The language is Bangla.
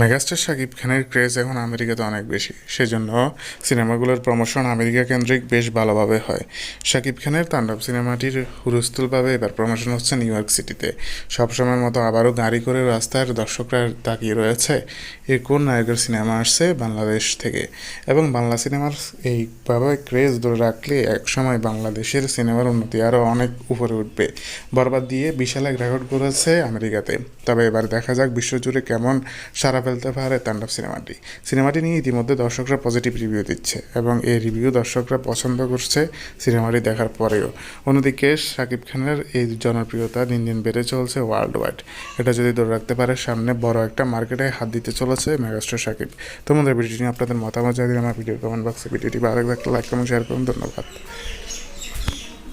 Megastar Shakib খানের ক্রেজ এখন আমেরিকাতে অনেক বেশি। সেজন্য সিনেমাগুলোর প্রমোশন আমেরিকা কেন্দ্রিক বেশ ভালোভাবে হয়। শাকিব খানের তাণ্ডব সিনেমাটির হুরস্থুলভাবে এবার প্রমোশন হচ্ছে নিউ ইয়র্ক সিটিতে। সবসময়ের মতো আবারও গাড়ি করে রাস্তার দর্শকরা তাকিয়ে রয়েছে, এর কোন নায়কের সিনেমা আসছে বাংলাদেশ থেকে? এবং বাংলা সিনেমার এইভাবে ক্রেজ ধরে রাখলে একসময় বাংলাদেশের সিনেমার উন্নতি আরও অনেক উপরে উঠবে। বরবাদ দিয়ে বিশাল এক রেকর্ড করেছে আমেরিকাতে। তবে এবার দেখা যাক বিশ্বজুড়ে কেমন সারা ফেলতে পারে তাণ্ডব সিনেমাটি। সিনেমাটি নিয়ে ইতিমধ্যে দর্শকরা পজিটিভ রিভিউ দিচ্ছে এবং এই রিভিউ দর্শকরা পছন্দ করছে সিনেমাটি দেখার পরেও। অন্যদিকে শাকিব খানের এই জনপ্রিয়তা দিন দিন বেড়ে চলছে ওয়ার্ল্ড ওয়াইড এটা যদি ধরে রাখতে পারে, সামনে বড় একটা মার্কেটে হাত দিতে চলেছে মেগাস্টার শাকিব তোমাদের ভিডিওটি নিয়ে আপনাদের মতামত জানিয়ে আমার ভিডিও কমেন্ট বক্সে ভিডিওটি ভালো লাগলে লাইক কমেন্ট শেয়ার করুন। ধন্যবাদ।